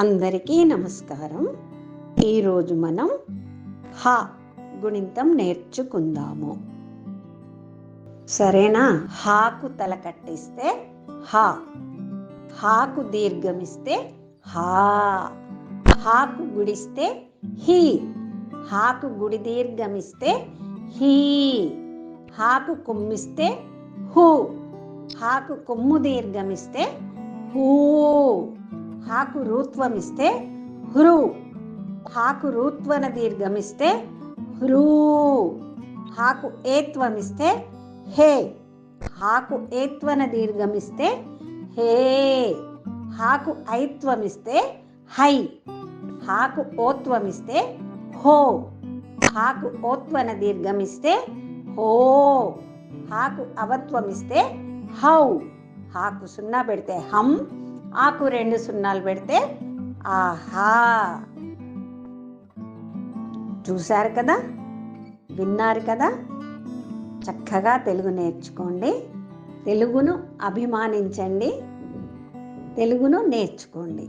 అందరికీ నమస్కారం. ఈరోజు మనం హ గుణింతం నేర్చుకుందాము. సరేనా? హాకు తల కట్టిస్తే హా. హాకు దీర్ఘమిస్తే హా. Haku గుడిస్తే he. హాకు గుడి దీర్ఘమిస్తే హీ. హాకు కొమ్మిస్తే హూ. హాకు కొమ్ము దీర్ఘమిస్తే హూ. హాకు రూత్వమిస్తే హృ. హాకు రూత్వన దీర్ఘమిస్తే హ్రూ హాకు ఏత్వమిస్తే హే. హాకు ఏత్వన దీర్ఘమిస్తే హే. Haku ఐత్వమిస్తే high. హాకు ఓత్వమిస్తే హో. హాకు ఓత్వన దీర్ఘమిస్తే హో. Haku అవత్వమిస్తే how. హాకు సున్నా పెడితే హం. ఆకు రెండు సున్నాలు పెడితే ఆహా. చూశారు కదా? విన్నారు కదా? చక్కగా తెలుగు నేర్చుకోండి. తెలుగును అభిమానించండి. తెలుగును నేర్చుకోండి.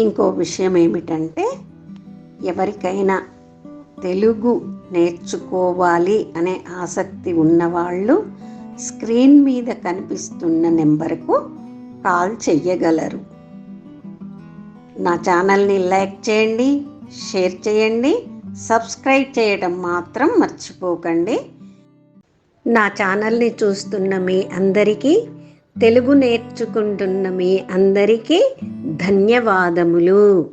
ఇంకో విషయం ఏమిటంటే ఎవరికైనా తెలుగు నేర్చుకోవాలి అనే ఆసక్తి ఉన్నవాళ్ళు స్క్రీన్ మీద కనిపిస్తున్న నెంబర్కు కాల్ చెయ్యగలరు. నా ఛానల్ని లైక్ చేయండి షేర్ చేయండి సబ్స్క్రైబ్ చేయడం మాత్రం మర్చిపోకండి. నా ఛానల్ని చూస్తున్న మీ అందరికీ తెలుగు నేర్చుకుంటున్న మీ అందరికీ ధన్యవాదములు.